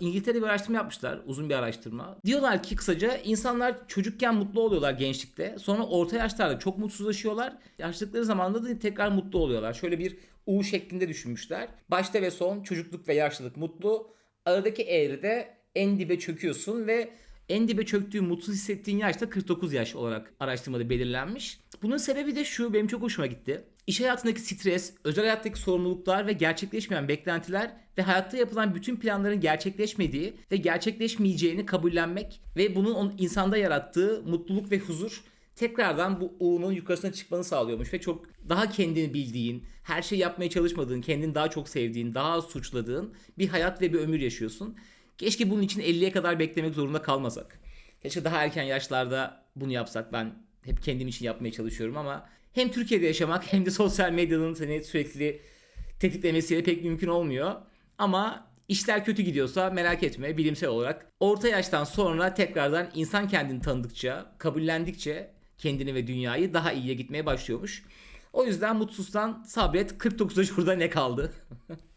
İngiltere'de bir araştırma yapmışlar. Uzun bir araştırma. Diyorlar ki kısaca insanlar çocukken mutlu oluyorlar gençlikte. Sonra orta yaşlarda çok mutsuzlaşıyorlar. Yaşlıkları zamanında da tekrar mutlu oluyorlar. Şöyle bir U şeklinde düşünmüşler. Başta ve son çocukluk ve yaşlılık mutlu. Aradaki eğride en dibe çöküyorsun ve en dibe çöktüğün mutsuz hissettiğin yaş da 49 yaş olarak araştırmada belirlenmiş. Bunun sebebi de şu benim çok hoşuma gitti. İş hayatındaki stres, özel hayattaki sorumluluklar ve gerçekleşmeyen beklentiler ve hayatta yapılan bütün planların gerçekleşmediği ve gerçekleşmeyeceğini kabullenmek ve bunun insanda yarattığı mutluluk ve huzur tekrardan bu U'nun yukarısına çıkmanı sağlıyormuş ve çok daha kendini bildiğin, her şeyi yapmaya çalışmadığın, kendini daha çok sevdiğin, daha az suçladığın bir hayat ve bir ömür yaşıyorsun. Keşke bunun için 50'ye kadar beklemek zorunda kalmasak. Keşke daha erken yaşlarda bunu yapsak. Ben hep kendim için yapmaya çalışıyorum ama hem Türkiye'de yaşamak hem de sosyal medyanın seni sürekli tetiklemesiyle pek mümkün olmuyor. Ama işler kötü gidiyorsa merak etme bilimsel olarak. Orta yaştan sonra tekrardan insan kendini tanıdıkça, kabullendikçe kendini ve dünyayı daha iyiye gitmeye başlıyormuş. O yüzden mutsuzsan sabret 49'a şurada ne kaldı?